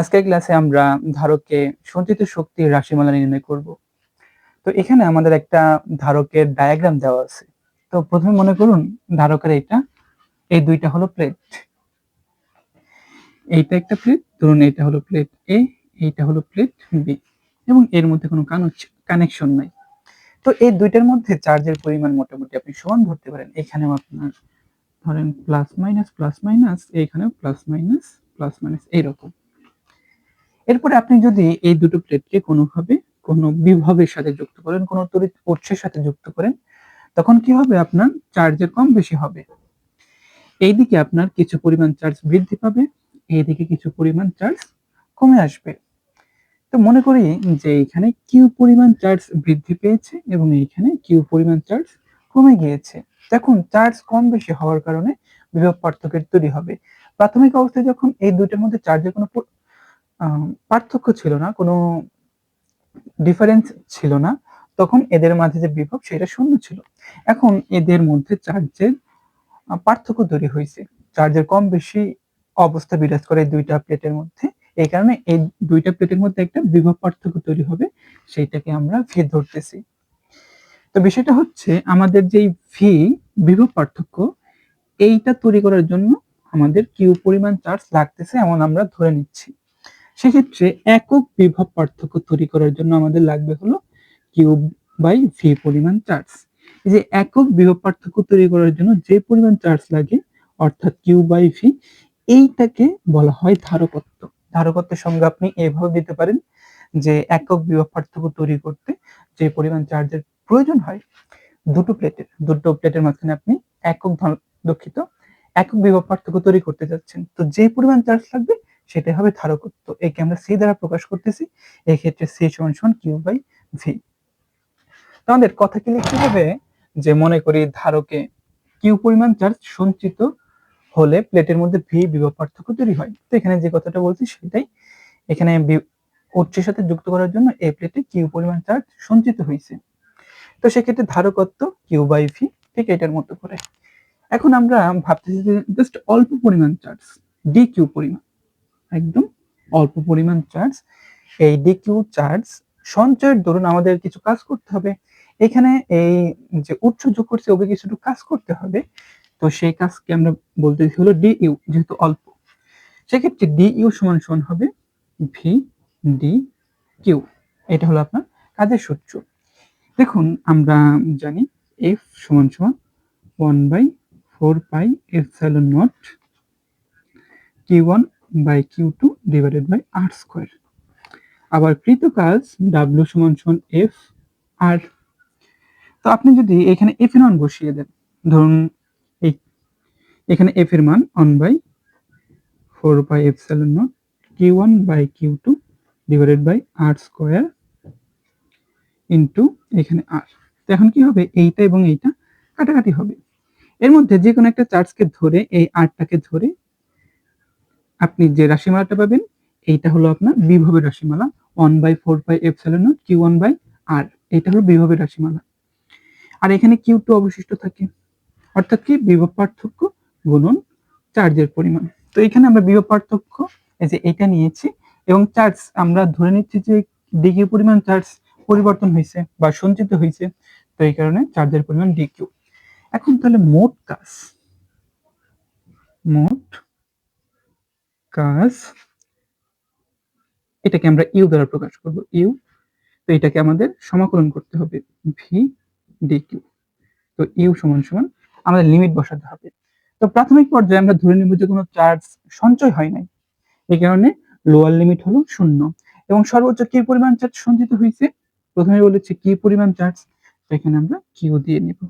আজকের ক্লাসে আমরা ধারককে সঞ্চিত শক্তির রাশিমালা নির্ণয় করব। তো এখানে আমাদের একটা ধারকের ডায়াগ্রাম দেওয়া আছে। তো প্রথমে মনে করুন ধারকের এটা এই দুইটা হলো প্লেট এইটা একটা প্লেট ধরুন এটা হলো প্লেট এ এইটা হলো প্লেট বি এবং এর মধ্যে কোনো কানেকশন নাই। তো এই দুইটার মধ্যে চার্জের পরিমাণ মোটামুটি আপনি সমান ধরতে পারেন। এখানেও আপনার ধরেন প্লাস মাইনাস প্লাস মাইনাস এইখানেও প্লাস মাইনাস প্লাস মাইনাস এইরকম। এরপরে আপনি যদি এই দুটো প্লেটকে কোনোভাবে, কোনো বিভবের সাথে যুক্ত করেন, কোনো তড়িৎ উৎসের সাথে যুক্ত করেন, তখন কি হবে আপনার? চার্জের কম বেশি হবে। এইদিকে আপনার কিছু পরিমাণ চার্জ বৃদ্ধি পাবে, এইদিকে কিছু পরিমাণ চার্জ কমে আসবে। তো মনে করি যে এখানে কিউ পরিমাণ চার্জ বৃদ্ধি পেয়েছে এবং এইখানে কিউ পরিমাণ চার্জ কমে গিয়েছে। দেখুন চার্জ কম বেশি হওয়ার কারণে বিভব পার্থক্যের তৈরি হবে। প্রাথমিক অবস্থায় যখন এই দুইটার মধ্যে চার্জের কোনো পার্থক্য ছিল না, কোনো ডিফারেন্স ছিল না। তখন এদের মাঝে যে বিভব, সেটা শূন্য ছিল। এখন এদের মধ্যে চার্জের পার্থক্য তৈরি হয়েছে। চার্জের কম বেশি অবস্থা বিরাজ করে দুইটা প্লেটের মধ্যে। এই কারণে এই দুইটা প্লেটের মধ্যে একটা বিভব পার্থক্য তৈরি হবে, সেইটাকে আমরা ভি ধরতেছি। তো বিষয়টা হচ্ছে, আমাদের যেই ভি বিভব পার্থক্য, এইটা তৈরি করার জন্য আমাদের কিউ পরিমাণ চার্জ লাগতেছে, এমন আমরা ধরে নিচ্ছি। সেক্ষেত্রে একক বিভব পার্থক্য তৈরি করার জন্য আমাদের লাগবে হলো কিউব বাই ভি পরিমাণ চার্জ। এই যে একক বিভব পার্থক্য তৈরি করার জন্য যে পরিমাণ চার্জ লাগে, অর্থাৎ কিউ বাই ভি এইটাকে বলা হয় ধারকত্ব। ধারকত্বের সঙ্গে আপনি এভাবে দিতে পারেন যে একক বিভব পার্থক্য তৈরি করতে যে পরিমাণ চার্জের প্রয়োজন হয়, দুটো প্লেটের দুটো প্লেটের মাঝখানে আপনি একক দুঃখিত, একক বিভব পার্থক্য তৈরি করতে যাচ্ছেন। তো যে পরিমাণ চার্জ লাগবে সেটাই হবে ধারকত্ব। একে আমরা সি দ্বারা প্রকাশ করতেছি, এই ক্ষেত্রে সি সমান সমান কিউ বাই ভি আমাদের কথা কি লিখতে হবে? যে মনে করি ধারকে কিউ পরিমাণ চার্জ সঞ্চিত হলে প্লেটের মধ্যে ভি বিভব পার্থক্য তৈরি হয়। তো এখানে যে কথাটা বলছি সেটাই এখানে উচ্চের সাথে যুক্ত করার জন্য এই প্লেটে কিউ পরিমাণ চার্জ সঞ্চিত হয়েছে। তো সেক্ষেত্রে ধারকত্ব কিউ বাই ভি ঠিক এটার মতো করে। এখন আমরা ভাবতেছি যে জাস্ট অল্প পরিমাণ চার্জ ডি কিউ পরিমাণ। একদম অল্প পরিমাণ চার্জ এই ডিকিউ চার্জ সঞ্চয়ের দরুন আমাদের কিছু কাজ করতে হবে। এখানে এই যে উৎস যোগ করছে, ওকে কিছু কাজ করতে হবে। তো সেই কাজকে আমরা বলতে হলো ডি ইউ যেহেতু অল্প। সেক্ষেত্রে ডি ইউ সমান সমান হবে ভি ডি কিউ এটা হলো আপনার কাজের সূত্র। দেখুন, আমরা জানি এফ সমান সমান one by four pi F naught Q one by Q two divided by R square আবার কৃত কাজ ডাব্লিউ সমান সমান এফ আর তো আপনি যদি এখানে এফ এর মান বসিয়ে দেন, ধরুন এই এখানে এফ এর মান one by four by F seven naught Q one by Q two divided by R square into এখানে আর তো এখন কি হবে? এইটা এবং এইটা কাটাকাটি হবে। এর মধ্যে যে কোনো একটা চার্জকে ধরে, এই আরটাকে ধরে আপনি যে রাশিমালাটা পাবেন, এইটা হলো আপনার বিভবের রাশিমালা। One by four by F seven Q one by R এটা হলো বিভবের রাশিমালা। আর এখানে কিউ টু অবশিষ্ট থাকে। অর্থাৎ কি? বিভব পার্থক্য গুণন চার্জের পরিমাণ। তো এখানে আমরা বিভব পার্থক্য, এই যে এটা নিয়েছি এবং চার্জ আমরা ধরে নিচ্ছি যে ডিগ্রি পরিমাণ চার্জ পরিবর্তন হয়েছে বা সঞ্চিত হয়েছে, তো এই কারণে চার্জের পরিমাণ ডিকিউ এখন তাহলে মোট কাজ। মোট কাজ, এটাকে আমরা ইউ দ্বারা প্রকাশ করব, ইউ। তো এটাকে আমাদের সমাকলন করতে হবে ভি ডি কিউ। তো ইউ সমান সমান আমাদের লিমিট বসাতে হবে। তো প্রাথমিক পর্যায়ে আমরা ধরে নিব যে কোনো চার্জ সঞ্চয় হয় নাই। এই কারণে লোয়ার লিমিট হলো শূন্য। এবং সর্বোচ্চ কি পরিমাণ চার্জ সঞ্চিত হয়েছে? প্রথমে বলেছি কি পরিমাণ চার্জ? এখানে আমরা কিউ দিয়ে নিব।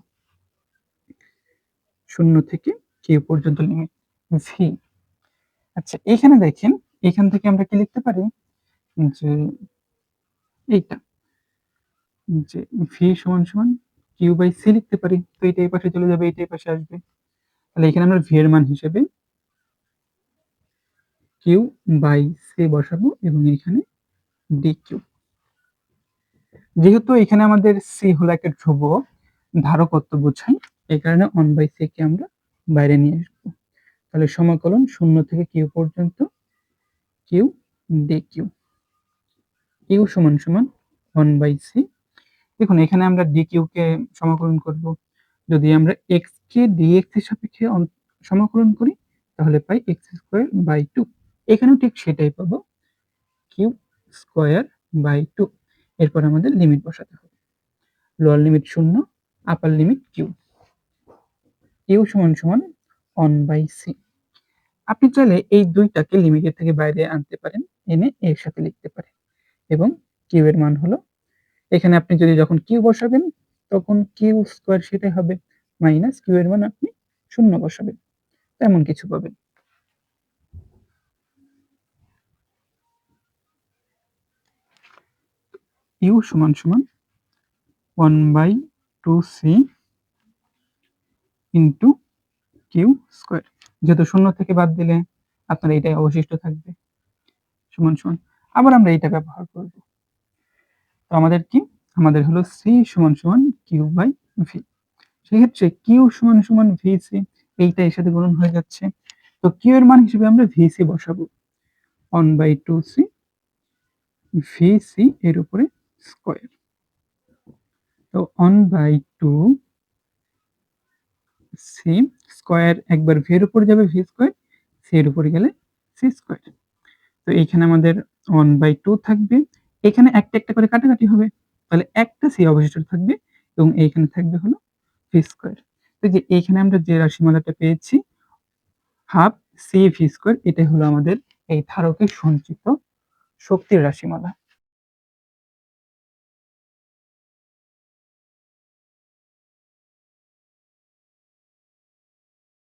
শূন্য থেকে কিউ পর্যন্ত লিমিট, ভি। আচ্ছা এখানে দেখেন, এখান থেকে আমরা কি লিখতে পারি? যে এইটা। যে ভি সমান সমান কিউ বাই সি লিখতে পারি। তো এটা এই পাশে চলে যাবে এটা এই পাশে আসবে। তাহলে এখানে আমরা ভি এর মান হিসেবে কিউ বাই সি বসাবো এবং এখানে ডি কিউ যেহেতু এখানে আমাদের সি হলো একটা ধ্রুব ধারকত্ব বোঝাই এই কারণে ওয়ান বাই সি কে আমরা বাইরে নিয়ে আসব। তাহলে সমাকলন শূন্য থেকে কিউ পর্যন্ত, কিউ ডি কিউ। কিউ সমান সমান ওয়ান বাই সি দেখুন, এখানে আমরা ডি কিউকে সমাকলন করব। যদি আমরা এক্স কে ডিএক্স এর সাপেক্ষে সমাকলন করি, তাহলে পাই এক্স স্কোয়ার বাই টু এখানেও ঠিক সেটাই পাবো। কিউ স্কোয়ার বাই টু এরপর আমাদের লিমিট বসাতে হবে। লোয়ার লিমিট শূন্য আপার লিমিট কিউ। কিউ সমান সমান ওয়ান বাই সি আপনি চাইলে এই দুইটাকে লিমিটের থেকে বাইরে আনতে পারেন, এনে এর সাথে লিখতে পারেন। এবং কিউ এর মান হলো, এখানে আপনি যদি যখন কিউ বসাবেন, তখন কিউ স্কোয়ার সেটাই হবে মাইনাস কিউ এর মান আপনি শূন্য বসাবেন। তেমন কিছু পাবেন। ইউ সমান সমান one by two C into Q square যেহেতু শূন্য থেকে বাদ দিলে আপনার এটাই অবশিষ্ট থাকবে। সমান সমান। আবার আমরা এটা ব্যবহার করব। তো আমাদের কি? আমাদের হলো সি সমান সমান কিউ বাই ভি সেক্ষেত্রে কিউ সমান সমান ভি সি এইটা এর সাথে গুণন হয়ে যাচ্ছে। তো কিউ এর মান হিসেবে আমরা ভি সি বসাবো। One by two C V C এর উপরে স্কোয়ার তো one by two C square একবার ভি এর উপরে যাবে ভি স্কোয়ার সি এর উপরে গেলে সি স্কোয়ার তো এইখানে আমাদের ওয়ান বাই টু থাকবে। এখানে একটা একটা করে কাটাকাটি হবে। তাহলে একটা সি অবশিষ্ট থাকবে এবং এইখানে থাকবে হলো ভি স্কোয়ার তো যে এইখানে আমরা যে রাশিমালাটা পেয়েছি হাফ সি ভি স্কোয়ার এটাই হলো আমাদের এই ধারকের সঞ্চিত শক্তির রাশিমালা।